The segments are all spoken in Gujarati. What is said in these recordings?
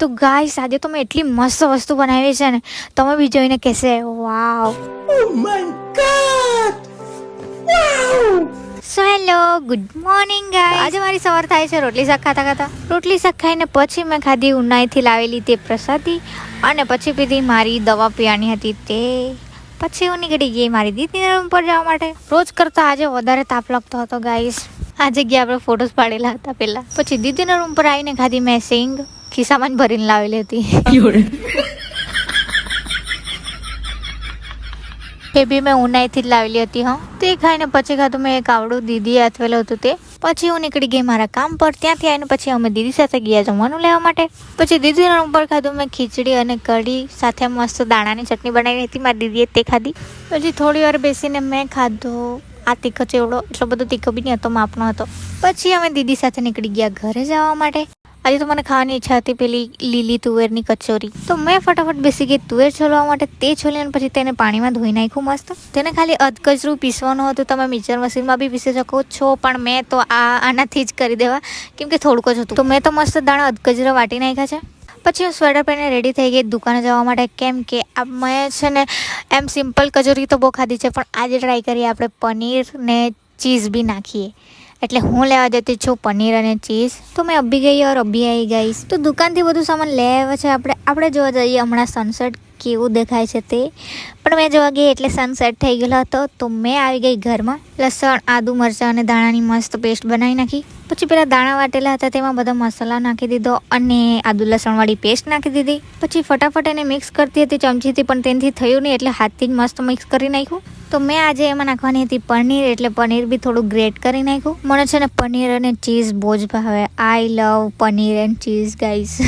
તો ગાય આજે તો મેં એટલી મસ્ત વસ્તુ બનાવી છે ને તમે બી જોઈને કહેશે wow so hello good morning guys આજે મારી સવાર થાય છે રોટલી શાક ખાતા ખાતા. રોટલી શાક ખાઈને પછી મેં ખાધી ઉનાઈથી લાવેલી તે પ્રસાદી અને પછી પીધી મારી દવા પીવાની હતી તે. પછી હું નીકળી ગઈ મારી દીદીના રૂમ પર જવા માટે. રોજ કરતાં આજે વધારે તાપ લાગતો હતો ગાઈસ આ જગ્યાએ આપણે ફોટોસ પાડેલા હતા પહેલાં. પછી દીદીના રૂમ પર આવીને ખાધી મેં સિંગ. ખિસ્સામાં ભરીને લાવેલી હતી. એ બી મેં ઉનાઈથી જ લાવેલી હતી હા. તે ખાઈને પછી ખાધું મેં એક આવડું દીદીએ હાથવેલું હતું તે. પછી હું નીકળી ગઈ મારા કામ પર. ત્યાંથી આવીને પછી અમે દીદી સાથે ગયા જમવાનું લેવા માટે. પછી દીદીના રૂમ પર ખાધું મેં ખીચડી અને કઢી સાથે મસ્ત દાણાની ચટણી બનાવી હતી. મારી દીદીએ તે ખાધી. પછી થોડી વાર બેસીને મેં ખાધું. આ તીખો ચેવડો એટલો બધો તીખો બી નહીં હતો માપનો હતો. પછી અમે દીદી સાથે નીકળી ગયા ઘરે જવા માટે. આજે તો મને ખાવાની ઈચ્છા હતી પેલી લીલી તુવેરની કચોરી. તો મેં ફટાફટ બેસી ગઈ તુવેર છોલવા માટે તે છોલીને પછી તેને પાણીમાં ધોઈ નાખ્યું મસ્ત. તેને ખાલી અધકચરું પીસવાનું હતું. તમે મિક્સર મશીનમાં બી પીસી શકો છો, પણ મેં તો આ આનાથી જ કરી દેવા, કેમ કે થોડુંક જ હતું. તો મેં તો મસ્ત દાણા અધકચરા વાટી નાખ્યા છે. પછી હું સ્વેટર પહેરીને રેડી થઈ ગઈ દુકાને જવા માટે. કેમ કે મેં છે ને એમ સિમ્પલ કચોરી તો બહુ ખાધી છે, પણ આજે ટ્રાય કરીએ આપણે પનીર ને ચીઝ બી નાખીએ. એટલે હું લેવા જતી છું પનીર અને ચીઝ. તો મેં અભી ગઈ ઓર અભી આવી ગઈ તો દુકાનથી બધું સામાન લઈ આવ્યા છે. આપણે આપણે જોવા જઈએ, હમણાં સનસેટ કેવું દેખાય છે તે. પણ મેં જોવા ગઈ એટલે સનસેટ થઈ ગયેલો હતો. તો મેં આવી ગઈ ઘરમાં, લસણ, આદુ મરચાં અને દાણાની મસ્ત પેસ્ટ બનાવી નાખી. પછી પેલા દાણા વાટેલા હતા, તેમાં બધા મસાલા નાખી દીધો અને આદુ લસણવાળી પેસ્ટ નાખી દીધી. પછી ફટાફટ એને મિક્સ કરતી હતી, ચમચીથી પણ તેનાથી થયું નહીં, એટલે હાથથી જ મસ્ત મિક્સ કરી નાખ્યું. તો મેં આજે એમાં નાખવાની હતી પનીર, એટલે પનીર બી થોડું ગ્રેટ કરી નાખ્યું. મને છે ને પનીર અને ચીઝ બહુ જ ભાવે. I love paneer and cheese guys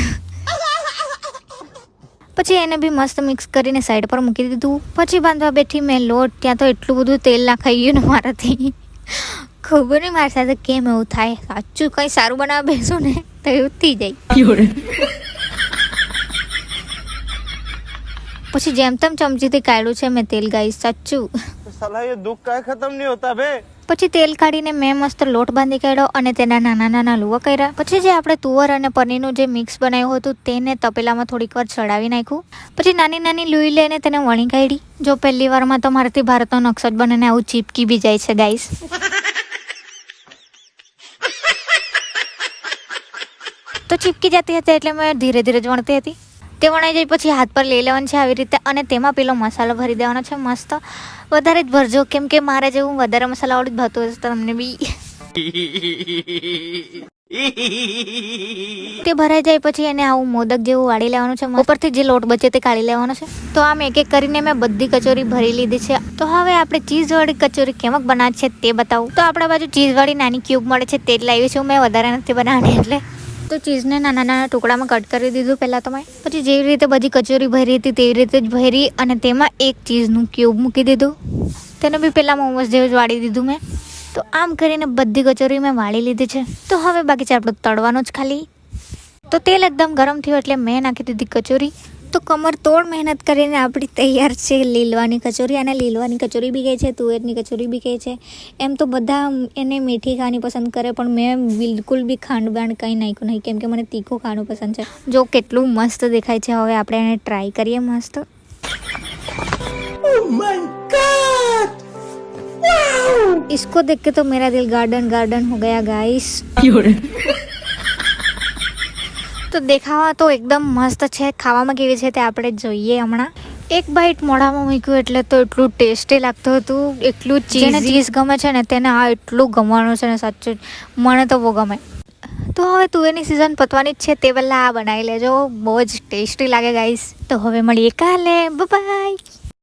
પછી એને બી મસ્ત મિક્સ કરીને સાઈડ પર મૂકી દીધું. પછી બાંધવા બેઠી મેં લોટ, ત્યાં તો એટલું બધું તેલ નાખાઈ ગયું ને મારાથી. ખબર નહીં મારી સાથે કેમ એવું થાય. સાચું કંઈ સારું બનાવવા બેસું ને તો એવું થઈ જાય. પછી જેમ તેમ ચમચીથી કાઢ્યું છે મેં તેલ ગાઈ સાચું. સલાહ એ દુઃખ કાંઈ ખતમ નહીં હોતા બે પછી તેલ કાઢીને મેં મસ્ત લોટ બાંધી કાઢ્યો અને તેના નાના નાના લુવા કર્યા. પછી જે આપણે તુવર અને પનીરનું જે મિક્સ બનાવ્યું હતું તેને તપેલામાં થોડીક વાર ચડાવી નાખ્યું. પછી નાની નાની લુઈ લઈને તેને વણી કાઢી. જો પહેલી વારમાં તો મારાથી ભારતનો નકશો બનીને આવું ચીપકી બી જાય છે ગાઈસ. તો ચીપકી જતી હતી એટલે મેં ધીરે ધીરે જ વણતી હતી. તે વણાઈ જાય પછી હાથ પર લઈ લેવાનું છે આવી રીતે અને તેમાં પેલો મસાલો ભરી દેવાનો છે મસ્ત. વધારે જ ભરજો, કેમ કે મારે જેવું વધારે મસાલાવાળું જ ભરતું હશે તમને બી. તે ભરાઈ જાય પછી એને આવું મોદક જેવું વાળી લેવાનું છે ઉપરથી જે લોટ બચે તે કાઢી લેવાનો છે. તો આમ એક એક કરીને મેં બધી કચોરી ભરી લીધી છે. તો હવે આપણે ચીઝ વાળી કચોરી કેમક બનાવી છે તે બતાવું. તો આપણા બાજુ ચીઝ વાળી નાની ક્યુબ મળે છે તે જ લાવી છું. મેં વધારે નથી બનાવવાની એટલે. તો ચીઝને નાના નાના ટુકડામાં કટ કરી દીધું પહેલાં તો મેં. પછી જેવી રીતે બધી કચોરી ભરી હતી તેવી રીતે જ ભરી અને તેમાં એક ચીઝનું ક્યુબ મૂકી દીધું. તેને બી પહેલાં મોમોસ જેવું જ વાળી દીધું મેં. તો આમ કરીને બધી કચોરી મેં વાળી લીધી છે. તો હવે બાકી છે આપણું તળવાનું જ ખાલી. તો તેલ એકદમ ગરમ થયું એટલે મેં નાખી દીધી કચોરી. તો કમર તોડ મહેનત કરીને આપણી તૈયાર છે લીલવાની કચોરી અને લીલવાની કચોરી બી કહે છે તુવેરની કચોરી બી કહે છે એમ તો બધા એને મીઠી ખાવાની પસંદ કરે પણ મેં બિલકુલ બી ખાંડ બાંડ કંઈ નાખ્યું નહીં કેમ કે મને તીખું ખાવાનું પસંદ છે જો કેટલું મસ્ત દેખાય છે હવે આપણે એને ટ્રાય કરીએ મસ્ત इसको देख के तो मेरा दिल गार्डन गार्डन हो गया गाइस તો દેખાવા તો એકદમ મસ્ત છે. ખાવામાં કેવી છે તે આપણે જોઈએ હમણાં. એક બાઈટ મોઢામાં મૂક્યું એટલે તો એટલું ટેસ્ટી લાગતું હતું. એટલું ચીઝ ચીઝ ગમે છે ને તેને આ એટલું ગમવાનું છે ને સાચું. મને તો બહુ ગમે. તો હવે તુવેરની સિઝન પતવાની જ છે તે પહેલાં આ બનાવી લેજો. બહુ જ ટેસ્ટી લાગે ગાઈસ તો હવે મળીએ કાલે. બાય